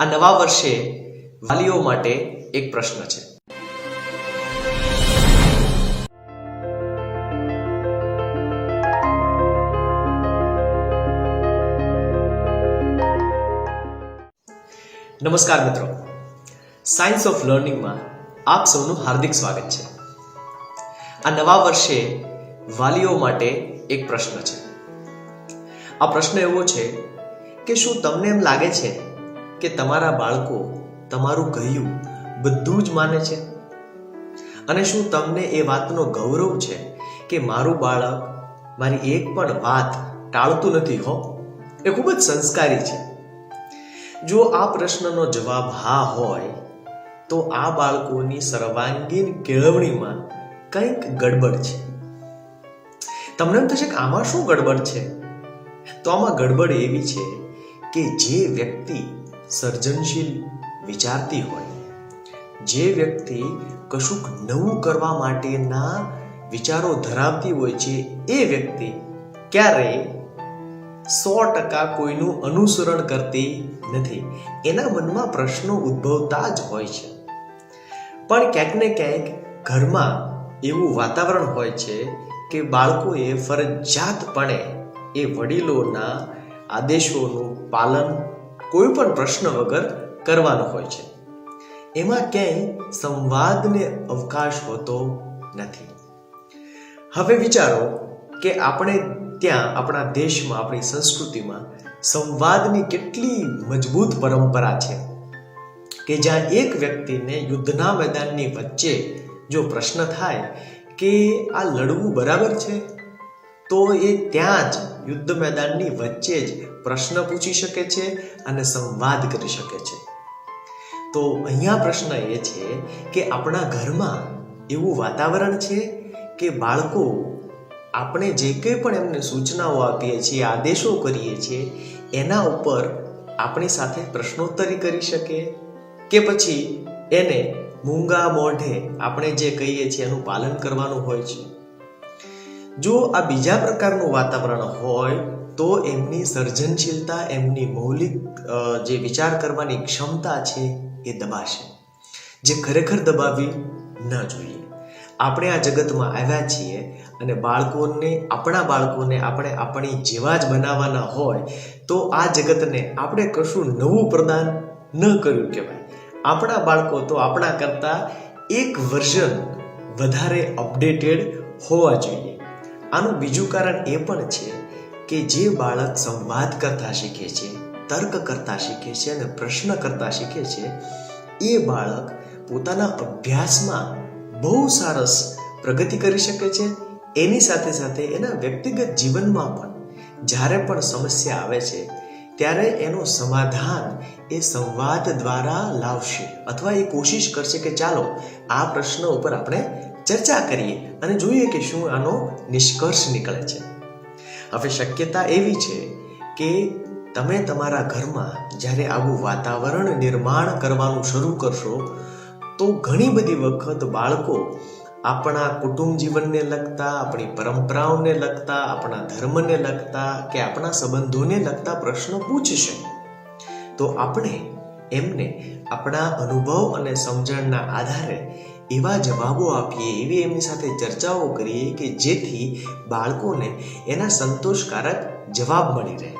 આ નવા વર્ષે વાલીઓ માટે એક પ્રશ્ન છે. નમસ્કાર મિત્રો. સાયન્સ ઓફ લર્નિંગમાં આપ સૌનું હાર્દિક સ્વાગત છે. આ નવા વર્ષે વાલીઓ માટે એક પ્રશ્ન છે. આ પ્રશ્ન એવો છે કે શું તમને એમ લાગે છે કે તમારા બાળકો તમારું કહ્યું બધું જ માને છે? અને શું તમને એ વાતનો ગૌરવ છે કે મારું બાળક મારી એક પણ વાત ટાળતું નથી હો? એ ખૂબ જ સંસ્કારી છે. જો આ પ્રશ્નનો જવાબ હા હોય, તો આ બાળકોની સર્વાંગીણ કેળવણીમાં કંઈક ગડબડ છે. તમને એમ થશે કે આમાં શું ગડબડ છે? તો આમાં ગડબડ એવી છે કે જે વ્યક્તિ સર્જનશીલ વિચારતી હોય. જે વ્યક્તિ કશુંક નવું કરવા માટેના વિચારો ધરાવતી હોય છે, એ વ્યક્તિ ક્યારેય સો ટકા કોઈનું અનુસરણ કરતી નથી. એના મનમાં પ્રશ્નો ઉદ્ભવતા જ હોય છે. પણ ક્યાંક ને ક્યાંક ઘરમાં એવું વાતાવરણ હોય છે કે બાળકોએ ફરજિયાતપણે એ વડીલોના આદેશોનું પાલન કોઈ પણ પ્રશ્ન વગર કરવાનો હોય છે. એમાં ક્યાંય સંવાદને અવકાશ હોતો નથી. હવે વિચારો કે આપણે ત્યાં આપણા દેશમાં, આપણી સંસ્કૃતિમાં સંવાદની કેટલી મજબૂત પરંપરા છે કે જ્યાં એક વ્યક્તિને યુદ્ધના મેદાનની વચ્ચે જો પ્રશ્ન થાય કે આ લડવું બરાબર છે? તો એ ત્યાં જ યુદ્ધ મેદાનની વચ્ચે જ પ્રશ્ન પૂછી શકે છે અને સંવાદ કરી શકે છે. તો અહીંયા પ્રશ્ન એ છે કે આપણા ઘરમાં એવું વાતાવરણ છે કે બાળકો આપણે જે કંઈ પણ એમને સૂચનાઓ આપીએ છીએ, આદેશો કરીએ છીએ, એના ઉપર આપણી સાથે પ્રશ્નોત્તરી કરી શકે? કે પછી એને મૂંગા મોઢે આપણે જે કહીએ છીએ એનું પાલન કરવાનું હોય છે? જો આ બીજા પ્રકારનું વાતાવરણ હોય, તો એમની સર્જનશીલતા, એમની મૌલિક જે વિચાર કરવાની ક્ષમતા છે એ દબાશે. જે ખરેખર દબાવી ન જોઈએ. આપણે આ જગતમાં આવ્યા છીએ અને બાળકોને, આપણા બાળકોને આપણે આપણી જેવા જ બનાવવાના હોય, તો આ જગતને આપણે કશું નવું પ્રદાન ન કર્યું કહેવાય. આપણા બાળકો તો આપણા કરતાં એક વર્ઝન વધારે અપડેટેડ હોવા જોઈએ. આનું બીજું કારણ એ પણ છે કે જે બાળક સંવાદ કરતા શીખે છે, તર્ક કરતા શીખે છે અને પ્રશ્ન કરતા શીખે છે, એ બાળક પોતાના અભ્યાસમાં બહુ સરસ પ્રગતિ કરી શકે છે. એની સાથે સાથે એના વ્યક્તિગત જીવનમાં પણ જ્યારે પણ સમસ્યા આવે છે, ત્યારે એનું સમાધાન એ સંવાદ દ્વારા લાવશે અથવા એ કોશિશ કરશે કે ચાલો, આ પ્રશ્ન ઉપર આપણે ચર્ચા કરીએ અને જોઈએ કે શું આનો નિષ્કર્ષ નીકળે છે. હવે શક્યતા એવી છે કે તમે તમારા ઘરમાં જ્યારે આવું વાતાવરણ નિર્માણ કરવાનું શરૂ કરશો, તો ઘણી બધી વખત બાળકો આપણા કુટુંબ જીવનને લગતા, આપણી પરંપરાઓને લગતા, આપણા ધર્મને લગતા કે આપણા સંબંધોને લગતા પ્રશ્નો પૂછશે. તો આપણે એમને આપણા અનુભવ અને સમજણના આધારે એવા જવાબો આપીએ, એવી એમની સાથે ચર્ચાઓ કરીએ કે જેથી બાળકોને એના સંતોષકારક જવાબ મળી રહે.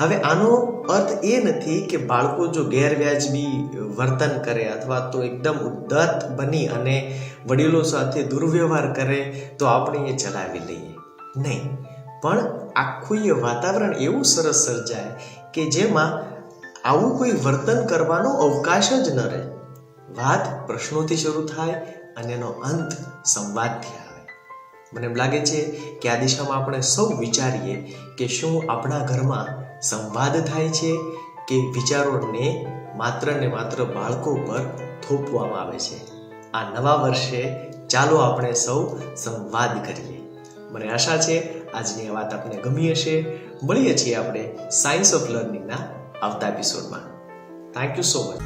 હવે આનો અર્થ એ નથી કે બાળકો જો ગેરવ્યાજબી વર્તન કરે અથવા તો એકદમ ઉદ્ધત બની અને વડીલો સાથે દુર્વ્યવહાર કરે, તો આપણે એ ચલાવી લઈએ. નહીં, પણ આખું એ વાતાવરણ એવું સરસ સર્જાય કે જેમાં આવું કોઈ વર્તન કરવાનો અવકાશ જ ન રહે. વાત પ્રશ્નોથી શરૂ થાય અને એનો અંત સંવાદથી આવે. મને એમ લાગે છે કે આ દિશામાં આપણે સૌ વિચારીએ કે શું આપણા ઘરમાં સંવાદ થાય છે કે વિચારોને માત્ર ને માત્ર બાળકો પર થોપવામાં આવે છે. આ નવા વર્ષે ચાલો આપણે સૌ સંવાદ કરીએ. મને આશા છે આજની આ વાત આપને ગમી હશે. મળીએ છીએ આપણે સાયન્સ ઓફ લર્નિંગના આવતા એપિસોડમાં થેન્ક યુ સો મચ